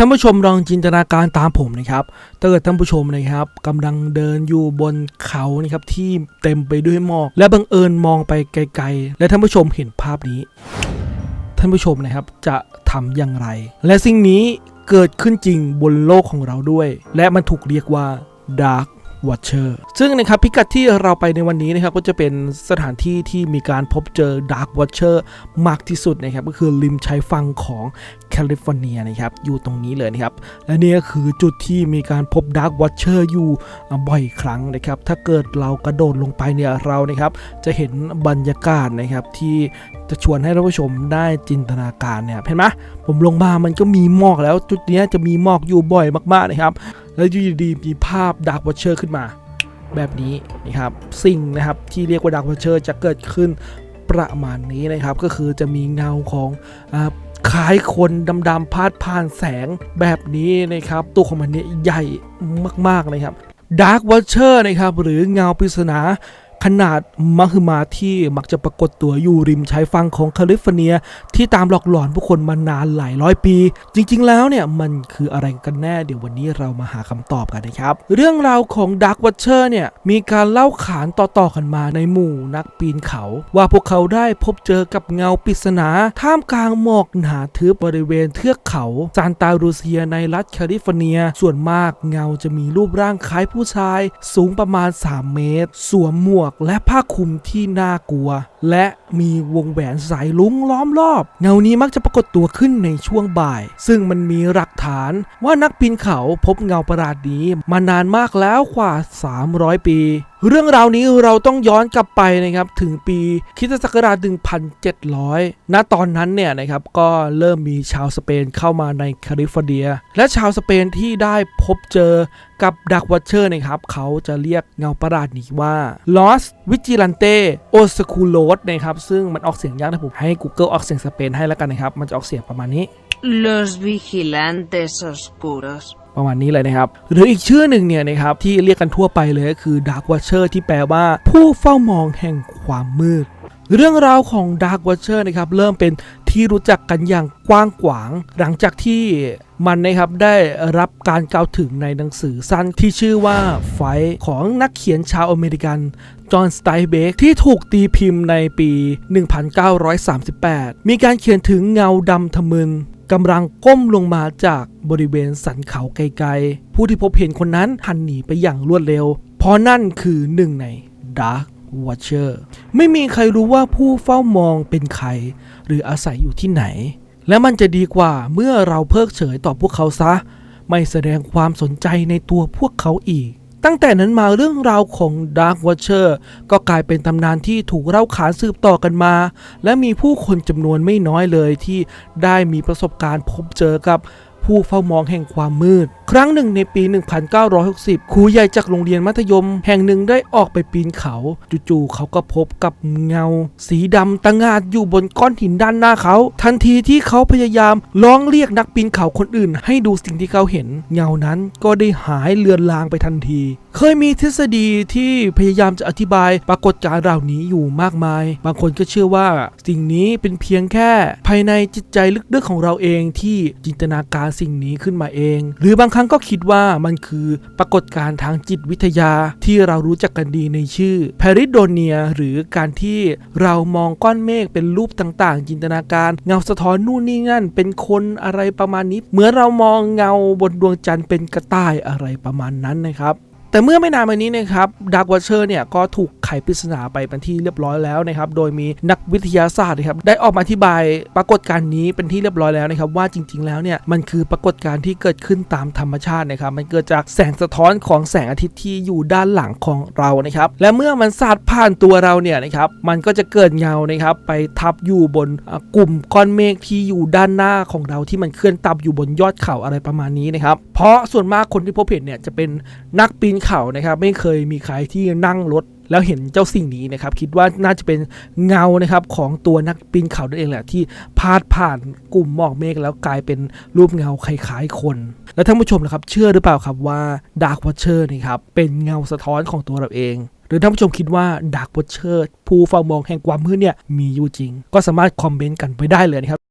ท่านผู้ชมลองจินตนาการตามผมนะครับถ้าเกิดท่านผู้ชมนะครับกำลังเดินอยู่บนเขานะครับที่เต็มไปด้วยหมอก และบังเอิญมองไปไกลๆ และท่านผู้ชมเห็นภาพนี้ ท่านผู้ชมนะครับจะทำอย่างไร และสิ่งนี้เกิดขึ้นจริงบนโลกของเราด้วย และมันถูกเรียกว่า Dark Watcher ซึ่งนะครับพิกัดที่เราไปในวันนี้นะครับก็จะเป็นสถานที่ที่มีการพบเจอ Dark Watcher มากที่สุดนะครับก็คือริมชายฝั่งของแคลิฟอร์เนียนะครับอยู่ตรงนี้เลยนะครับและนี่ก็คือจุดที่มีการพบ Dark Watcher อยู่บ่อยครั้งนะครับถ้าเกิดเรากระโดดลงไปเนี่ยเรานะครับจะเห็นบรรยากาศนะครับที่ จะชวนให้ท่านผู้ชมได้จินตนาการเนี่ยเห็นไหมผมลงมามันก็มีหมอกแล้วจุดนี้จะมีหมอกอยู่บ่อยมากๆนะครับ แล้วอยู่ดีๆมีภาพ Dark Watcher ขึ้นมา แบบนี้นะครับสิ่งนะครับที่เรียกว่า Dark Watcher จะเกิดขึ้นประมาณนี้นะครับ ก็คือจะมีเงาของอาคล้ายคนดำๆพาดผ่านแสงแบบนี้นะครับ ตัวของมันเนี่ยใหญ่มากๆนะครับ Dark Watcher นะครับหรือเงาปริศนา ขนาดมหึมาที่มักจะปรากฏตัวอยู่ริมชายฝั่งของแคลิฟอร์เนีย ที่ตามหลอกหลอนผู้คนมานานหลายร้อยปี จริง ๆ แล้วเนี่ยมันคืออะไรกันแน่เดี๋ยววันนี้เรามาหาคำตอบกันนะครับ เรื่องราวของ Dark Watcher เนี่ยมีการเล่าขานต่อๆกันมาในหมู่นักปีนเขา ว่าพวกเขาได้พบเจอกับเงาปริศนาท่ามกลางหมอกหนาทึบบริเวณเทือกเขาซานตารูเซียในรัฐแคลิฟอร์เนีย ส่วนมากเงาจะมีรูปร่างคล้ายผู้ชาย สูงประมาณ 3 เมตร สวมหมวกและผ้าคลุมที่น่ากลัว และมีวงแหวนสายลุ้งล้อมรอบ เงานี้มักจะปรากฏตัวขึ้นในช่วงบ่าย ซึ่งมันมีหลักฐานว่านักปีนเขาพบเงาประหลาดนี้มานานมากแล้วกว่า 300 ปีเรื่องราวนี้เราต้องย้อนกลับไปนะครับถึงปีคิสตศักราช1700 ณ ตอนนั้นเนี่ยนะครับก็เริ่มมีชาวสเปนเข้ามาในแคลิฟอร์เนีย และชาวสเปนที่ได้พบเจอกับดักวัชเชอร์นะครับเขาจะเรียกเงาประหลาดนี้ว่า Los Vigilante Oscuros นะครับซึ่งมันออกเสียงยากนะผมให้ Google ออกเสียงสเปนให้แล้วกันนะครับ มันจะออกเสียงประมาณนี้ Los vigilantes oscuros. ประมาณนี้เลยนะครับหรืออีกชื่อหนึ่งเนี่ยนะครับที่เรียกกันทั่วไปเลยก็คือ Dark Watcher ที่แปลว่า ผู้เฝ้ามองแห่งความมืดเรื่องราวของ Dark Watcher นะครับเริ่มเป็นที่รู้จักกันอย่างกว้างขวาง หลังจากที่มันนะครับได้รับการกล่าวถึงในหนังสือสั้นที่ชื่อว่าไฟของนักเขียนชาวอเมริกัน จอห์นสไตเบกที่ถูกตีพิมพ์ในปี 1938 มีการเขียนถึงเงาดำทะมึน กำลังก้มลงมาจากบริเวณสันเขาไกลๆ ผู้ที่พบเห็นคนนั้นหันหนีไปอย่างรวดเร็ว เพราะนั่นคือหนึ่งใน Dark Watcher ไม่มีใครรู้ว่าผู้เฝ้ามองเป็นใคร หรืออาศัยอยู่ที่ไหน และมันจะดีกว่าเมื่อเราเพิกเฉยต่อพวกเขาซะ ไม่แสดงความสนใจในตัวพวกเขาอีก ตั้งแต่นั้นมาเรื่องราวของ Dark Watcher ก็กลายเป็นตำนานที่ถูกเล่าขานสืบต่อกันมา และมีผู้คนจำนวนไม่น้อยเลยที่ได้มีประสบการณ์พบเจอกับผู้เฝ้ามองแห่งความมืด ครั้งหนึ่งในปี 1960 ครูใหญ่จากโรงเรียนมัธยม แห่งหนึ่งได้ออกไปปีนเขา จู่ๆเขาก็พบกับเงา สีดำตะงาดอยู่บนก้อนหินด้านหน้าเขา ทันทีที่เขาพยายามร้องเรียกนักปีนเขาคนอื่น ให้ดูสิ่งที่เขาเห็น เงานั้นก็ได้หายเลือนลางไปทันที เคยมีทฤษฎีที่พยายามจะอธิบายปรากฏการณ์เหล่านี้อยู่มากมาย บางคนก็เชื่อว่าสิ่งนี้เป็นเพียงแค่ ภายในจิตใจลึกๆของเราเองที่จินตนาการสิ่งนี้ขึ้นมาเอง หรือบางครั้งก็คิดว่ามันคือปรากฏการณ์ทางจิตวิทยาที่เรารู้จักกันดีในชื่อ p a r i d o n i a หรือการที่เรามองก้อนเมฆเป็นรูปต่างๆ จินตนาการ เงาสะท้อนนู่นนี่นั่น เป็นคนอะไรประมาณนี้ เหมือนเรามองเงาบนดวงจันทร์เป็นกระต่ายอะไรประมาณนั้นนะครับ แต่เมื่อไม่นานมานี้นะครับดักวัชเชอร์เนี่ยก็ถูกไขปริศนาไปเป็นที่เรียบร้อยแล้วนะครับโดยมีนักวิทยาศาสตร์นะครับได้ออกมาอธิบายปรากฏการณ์นี้เป็นที่เรียบร้อยแล้วนะครับว่าจริง ๆ แล้วเนี่ยมันคือปรากฏการณ์ที่เกิดขึ้นตามธรรมชาตินะครับมันเกิดจากแสงสะท้อนของแสงอาทิตย์ที่อยู่ด้านหลังของเรานะครับและเมื่อมันสาดผ่านตัวเราเนี่ยนะครับมันก็จะเกิดเงานะครับไปทับอยู่บนกลุ่มก้อนเมฆที่อยู่ด้านหน้าของเราที่มันเคลื่อนตับอยู่บนยอดเขาอะไรประมาณนี้นะครับเพราะส่วนมากคนที่พบเห็นเนี่ยจะเป็นนักปีนเขานะครับไม่เคยมีใครที่นั่งรถแล้วเห็นเจ้าสิ่งนี้นะครับ คิดว่าน่าจะเป็นเงานะครับของตัวนักปีนเขานั่นเองแหละที่พาดผ่านกลุ่มหมอกเมฆแล้วกลายเป็นรูปเงาคล้ายๆคน แล้วท่านผู้ชมนะครับ เชื่อหรือเปล่าครับว่า Dark Watcher นี่ครับเป็นเงาสะท้อนของตัวเราเอง หรือท่านผู้ชมคิดว่า Dark Watcher ผู้เฝ้ามองแห่งความมืดเนี่ยมีอยู่จริง ก็สามารถคอมเมนต์กันไปได้เลยนะครับ